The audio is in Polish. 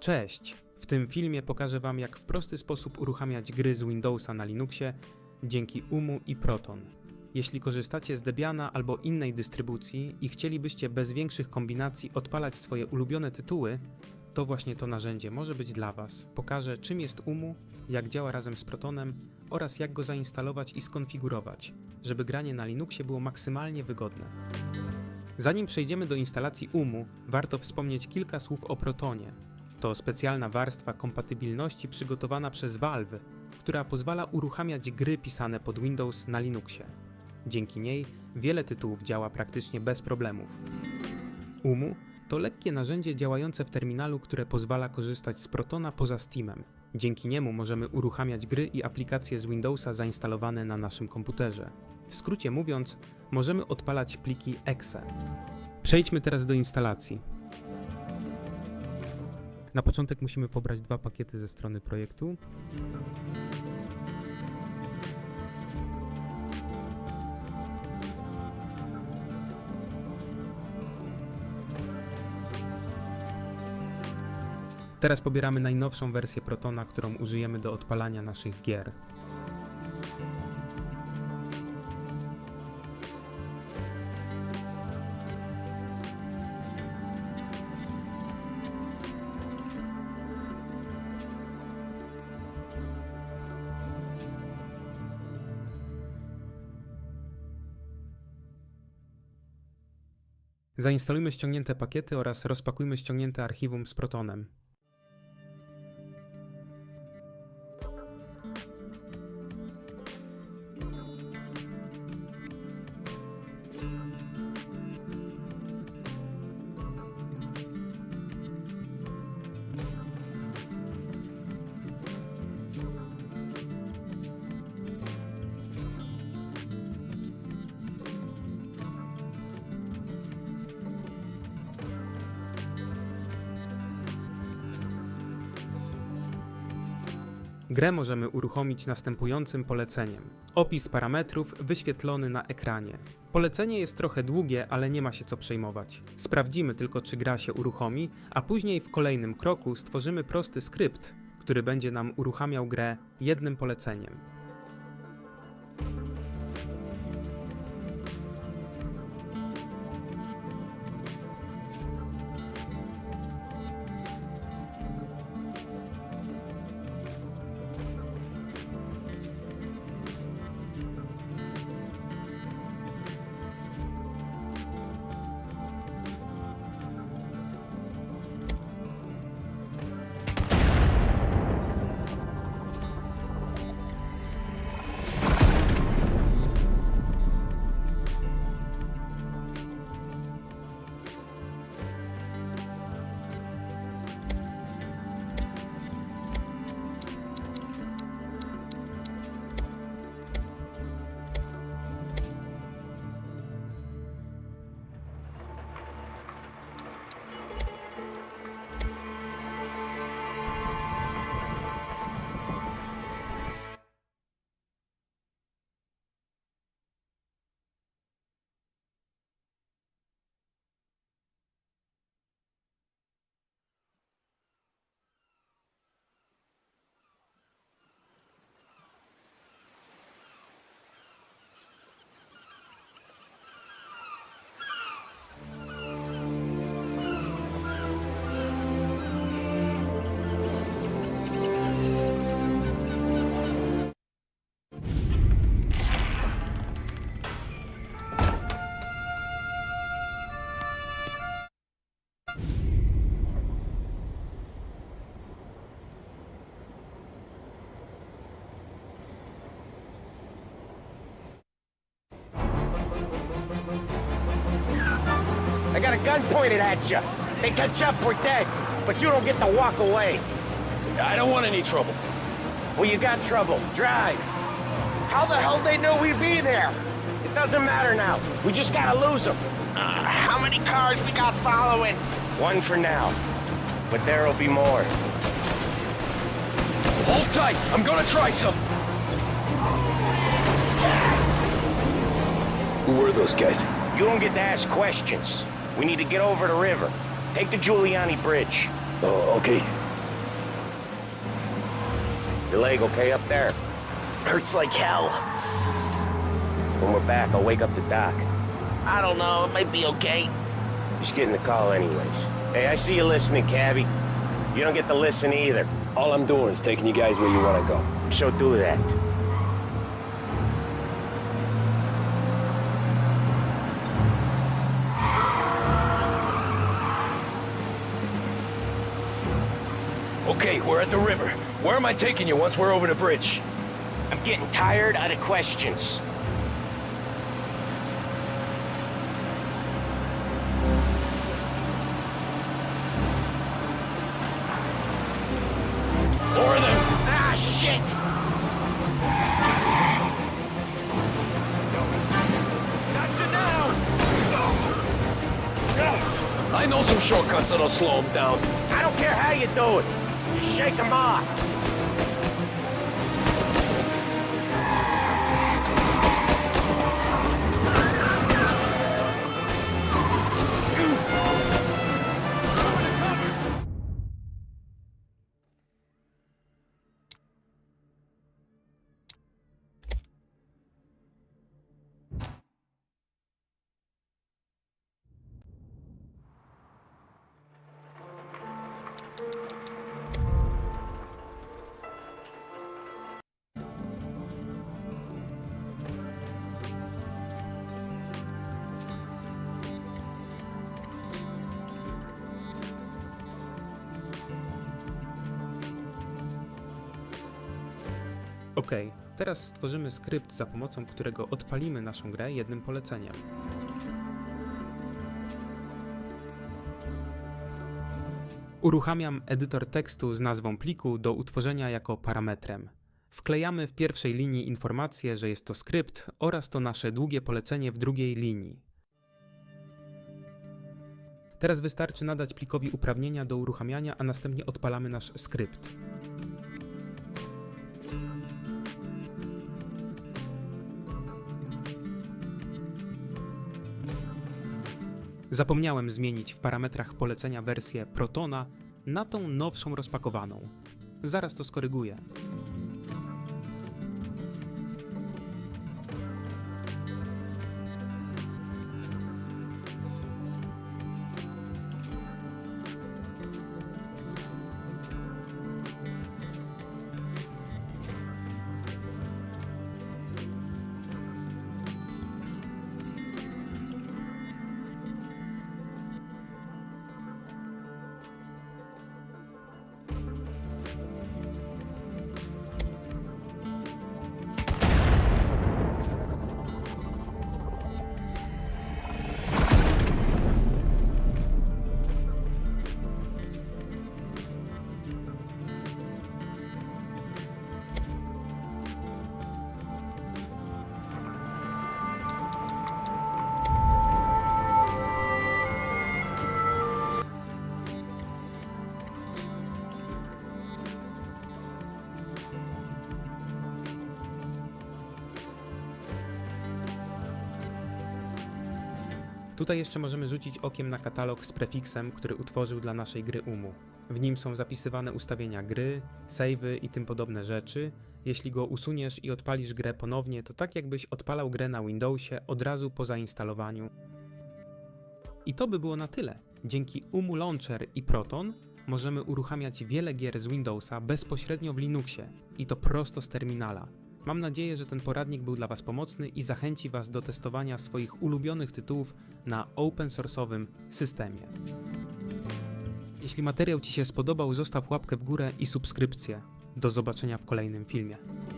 Cześć! W tym filmie pokażę Wam, jak w prosty sposób uruchamiać gry z Windowsa na Linuxie dzięki UMU i Proton. Jeśli korzystacie z Debiana albo innej dystrybucji i chcielibyście bez większych kombinacji odpalać swoje ulubione tytuły, to właśnie to narzędzie może być dla Was. Pokażę, czym jest UMU, jak działa razem z Protonem oraz jak go zainstalować i skonfigurować, żeby granie na Linuxie było maksymalnie wygodne. Zanim przejdziemy do instalacji UMU, warto wspomnieć kilka słów o Protonie. To specjalna warstwa kompatybilności przygotowana przez Valve, która pozwala uruchamiać gry pisane pod Windows na Linuxie. Dzięki niej wiele tytułów działa praktycznie bez problemów. UMU to lekkie narzędzie działające w terminalu, które pozwala korzystać z Protona poza Steamem. Dzięki niemu możemy uruchamiać gry i aplikacje z Windowsa zainstalowane na naszym komputerze. W skrócie mówiąc, możemy odpalać pliki exe. Przejdźmy teraz do instalacji. Na początek musimy pobrać dwa pakiety ze strony projektu. Teraz pobieramy najnowszą wersję Protona, którą użyjemy do odpalania naszych gier. Zainstalujmy ściągnięte pakiety oraz rozpakujmy ściągnięte archiwum z Protonem. Grę możemy uruchomić następującym poleceniem. Opis parametrów wyświetlony na ekranie. Polecenie jest trochę długie, ale nie ma się co przejmować. Sprawdzimy tylko, czy gra się uruchomi, a później w kolejnym kroku stworzymy prosty skrypt, który będzie nam uruchamiał grę jednym poleceniem. I got a gun pointed at you. They catch up, we're dead. But you don't get to walk away. I don't want any trouble. Well, you got trouble. Drive. How the hell they know we'd be there? It doesn't matter now. We just gotta lose them. Uh, how many cars we got following? One for now. But there'll be more. Hold tight. I'm gonna try some. Who were those guys? You don't get to ask questions. We need to get over the river. Take the Giuliani Bridge. Oh, okay. Your leg okay up there? Hurts like hell. When we're back, I'll wake up the doc. I don't know, it might be okay. Just getting the call anyways. Hey, I see you listening, cabby. You don't get to listen either. All I'm doing is taking you guys where you want to go. So do that. We're at the river. Where am I taking you once we're over the bridge? I'm getting tired out of questions. More of them. Ah, shit! Gotcha now. I know some shortcuts that'll slow them down. I don't care how you do it. Shake them off. Okej, teraz stworzymy skrypt, za pomocą którego odpalimy naszą grę jednym poleceniem. Uruchamiam edytor tekstu z nazwą pliku do utworzenia jako parametrem. Wklejamy w pierwszej linii informację, że jest to skrypt oraz to nasze długie polecenie w drugiej linii. Teraz wystarczy nadać plikowi uprawnienia do uruchamiania, a następnie odpalamy nasz skrypt. Zapomniałem zmienić w parametrach polecenia wersję Protona na tą nowszą rozpakowaną. Zaraz to skoryguję. Tutaj jeszcze możemy rzucić okiem na katalog z prefiksem, który utworzył dla naszej gry UMU. W nim są zapisywane ustawienia gry, savey i tym podobne rzeczy. Jeśli go usuniesz i odpalisz grę ponownie, to tak jakbyś odpalał grę na Windowsie od razu po zainstalowaniu. I to by było na tyle. Dzięki UMU Launcher i Proton możemy uruchamiać wiele gier z Windowsa bezpośrednio w Linuxie i to prosto z terminala. Mam nadzieję, że ten poradnik był dla Was pomocny i zachęci Was do testowania swoich ulubionych tytułów na open source'owym systemie. Jeśli materiał Ci się spodobał, zostaw łapkę w górę i subskrypcję. Do zobaczenia w kolejnym filmie.